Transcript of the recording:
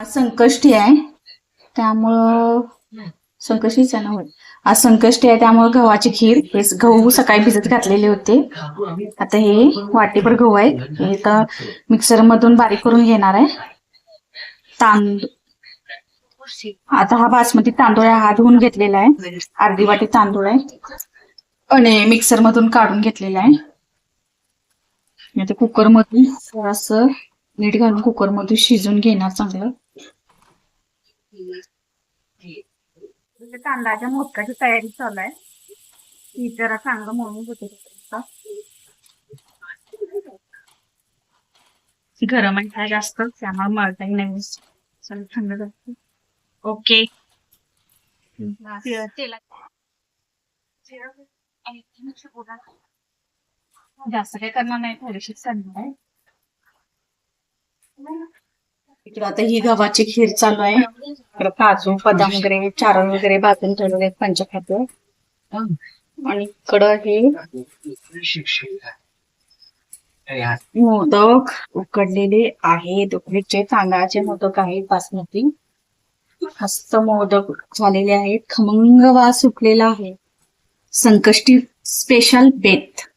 संकष्टी आहे. त्यामुळं संकष्टीच आहे ना होय आज संकष्टी आहे त्यामुळं गव्हाची खीर. हे गहू सकाळी भिजत घातलेले होते. आता हे वाटीभर गहू आहे हे तर मिक्सर मधून बारीक करून घेणार आहे. तांदूळ आता हा बासमती तांदूळ आहे. हा धुवून घेतलेला आहे. अर्धी वाटी तांदूळ आहे. आणि मिक्सर मधून काढून घेतलेला आहे. आता कुकर मधून थोडस मीठ घालून कुकर मधून शिजून घेणार चांगलं. तांदळाच्या मोदकाची तयारी चालू आहे. ती जरा चांगलं म्हणून होते गरम आहे काय जास्त? त्यामुळे मळताही नाही. चल थंड जास्त ओके. जास्त काही करणार नाही. थोडीशी संध्या आहे. इकडे आता ही गव्हाची खीर चालू आहे. इकडे काजू बदाम वगैरे चारण वगैरे भाजून ठेवलेले पंचखाद्य. आणि इकडं हे मोदक उकडलेले आहेत. उकडीचे तांदळाचे मोदक आहेत बासमती. हस्त मोदक झालेले आहेत. खमंग वास सुटलेला आहे. संकष्टी स्पेशल बेत